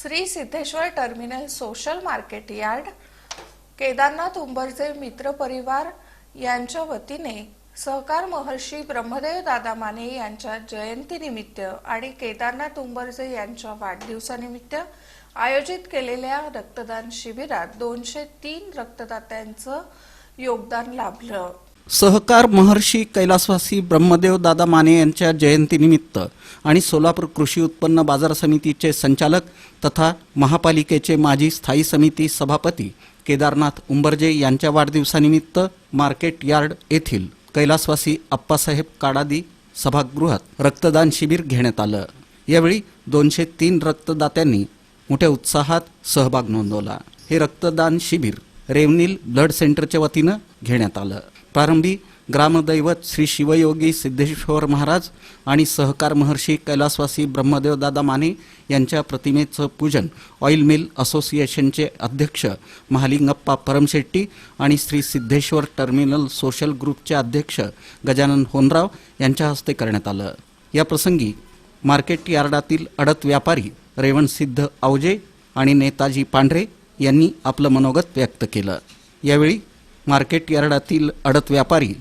Shri Siddheshwar terminal social market yard Kedarnath उंबरचे मित्र परिवार यांच्या वतीने सहकार महर्षी ब्रह्मदेव दादा माने यांच्या जयंतीनिमित्त आणि केदारनाथ उंबरजे यांच्या वाढदिवसानिमित्त आयोजित केलेल्या रक्तदान शिबिरात दोनशे तीन रक्तदात्यांचं योगदान लाभलं. सहकार महर्षी कैलासवासी ब्रह्मदेव दादा माने यांच्या जयंतीनिमित्त आणि सोलापूर कृषी उत्पन्न बाजार समितीचे संचालक तथा महापालिकेचे माजी स्थायी समिती सभापती केदारनाथ उंबरजे यांच्या वाढदिवसानिमित्त मार्केट यार्ड येथील कैलासवासी अप्पासाहेब काडादी सभागृहात रक्तदान शिबिर घेण्यात आलं. यावेळी दोनशे तीन रक्तदात्यांनी मोठ्या उत्साहात सहभाग नोंदवला. हे रक्तदान शिबिर रेवनील ब्लड सेंटरच्या वतीनं घेण्यात आलं. प्रारंभी ग्रामदैवत श्री शिवयोगी सिद्धेश्वर महाराज आणि सहकार महर्षी कैलासवासी ब्रह्मदेव दादा माने यांच्या प्रतिमेचं पूजन ऑइल मिल असोसिएशनचे अध्यक्ष महालिंगप्पा परमशेट्टी आणि श्री सिद्धेश्वर टर्मिनल सोशल ग्रुपचे अध्यक्ष गजानन होनराव यांच्या हस्ते करण्यात आलं. या प्रसंगी मार्केट यार्डातील अडत व्यापारी रेवणसिद्ध आवजे आणि नेताजी पांढरे यांनी आपलं मनोगत व्यक्त केलं. यावेळी मार्केट यार्डातील अडत व्यापारी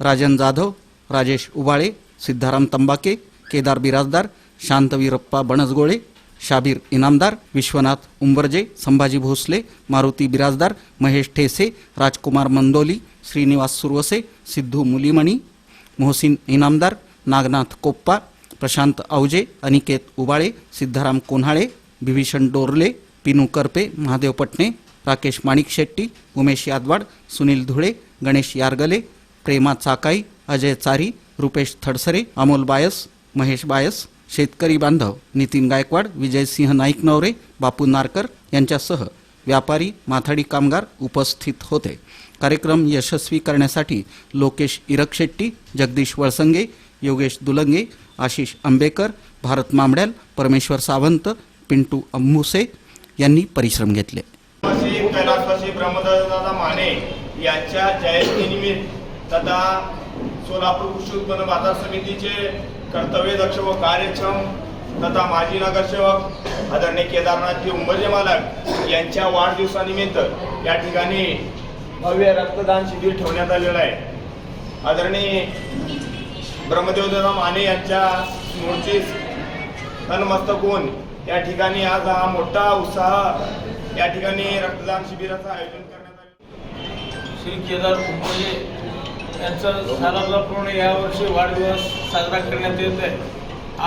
राजन जाधव राजेश उबाळे सिद्धाराम तंबाके केदार बिराजदार शांतवीरप्पा बनसगोळे शाबीर इनामदार विश्वनाथ उंबरजे संभाजी भोसले मारुती बिराजदार महेश ठेसे राजकुमार मंदोली श्रीनिवास सुरवसे सिद्धू मुलीमणी मोहसिन इनामदार नागनाथ कोप्पा प्रशांत औजे अनिकेत उबाळे सिद्धाराम कोन्हाळे बिभीषण डोरले पिनू करपे महादेव पटणे राकेश माणिक शेट्टी उमेश यादवाड सुनील धुळे गणेश यारगले प्रेमा चाकाई अजय चारी रुपेश थडसरे अमोल बायस महेश बायस शेतकरी बांधव नितीन गायकवाड विजयसिंह नाईक नवरे बापू नारकर यांच्यासह व्यापारी माथाडी कामगार उपस्थित होते. कार्यक्रम यशस्वी करण्यासाठी लोकेश इरकशेट्टी जगदीश वळसंगे योगेश दुलंगे आशिष आंबेकर भारत मामड्याल परमेश्वर सावंत पिंटू अंबुसे यांनी परिश्रम घेतले. कैलासवासी ब्रह्मदादा माने यांच्या जयंतीनिमित्त तथा सोलापूर कृषी उत्पन्न बाजार समितीचे कर्तव्यदक्ष व कार्यक्षम तथा माजी नगरसेवक आदरणीय केदारनाथजी उंबरजे मालक यांच्या वाढदिवसानिमित्त या ठिकाणी भव्य रक्तदान शिबिर ठेवण्यात आलेलं आहे. आदरणीय ब्रह्मदेवदादा माने यांच्या स्मृती तनमस्तक होऊन या ठिकाणी आज हा मोठा उत्साह या ठिकाणी रक्तदान शिबिराचं आयोजन करण्यात आले. श्री केदार कुंभोजे यांचा सालाला पूर्ण यावर्षी वाढदिवस साजरा करण्यात येत आहे.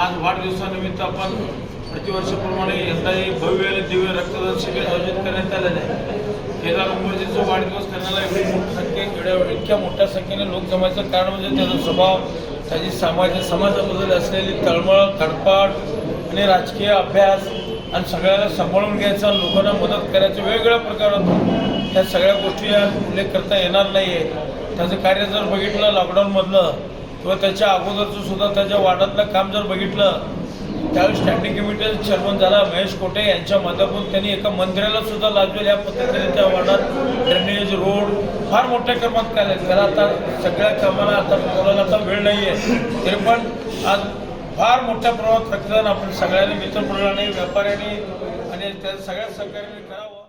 आज वाढदिवसानिमित्त आपण प्रतिवर्षाप्रमाणे यंदाही भव्य आणि दिव्य रक्तदान शिबिर आयोजित करण्यात आलेलं आहे. केदार कुंभोजेचा वाढदिवस करण्याला एवढी मोठी संख्ये एवढ्या इतक्या मोठ्या संख्येने लोक जमायचं कारण म्हणजे त्याचा स्वभाव त्याची समाज समाजाबद्दल असलेली तळमळ तडपाड आणि राजकीय अभ्यास आणि सगळ्याला सांभाळून घ्यायचा लोकांना मदत करायचं वेगवेगळ्या प्रकारातून त्या सगळ्या गोष्टी या उल्लेख करता येणार नाही आहे त्याचं कार्य जर बघितलं लॉकडाऊनमधलं किंवा त्याच्या अगोदरचं सुद्धा त्याच्या वार्डातलं काम जर बघितलं त्यावेळी स्टँडिंग कमिटीचा चेअरमन झाला महेश कोटे यांच्या माध्यमातून त्यांनी एका मंदिराला सुद्धा लागलेल्या पद्धतीने त्या वार्डात ड्रेनेज रोड फार मोठ्या क्रमात केले त्याला आता सगळ्या कामाला आता बोलायला आता वेळ नाही आहे तरी पण आज फार मोठ्या प्रमाणात रक्तदान आपण सगळ्यांनी मित्रमंडळाने व्यापाऱ्यांनी आणि त्या सगळ्या सहकार्याने करावं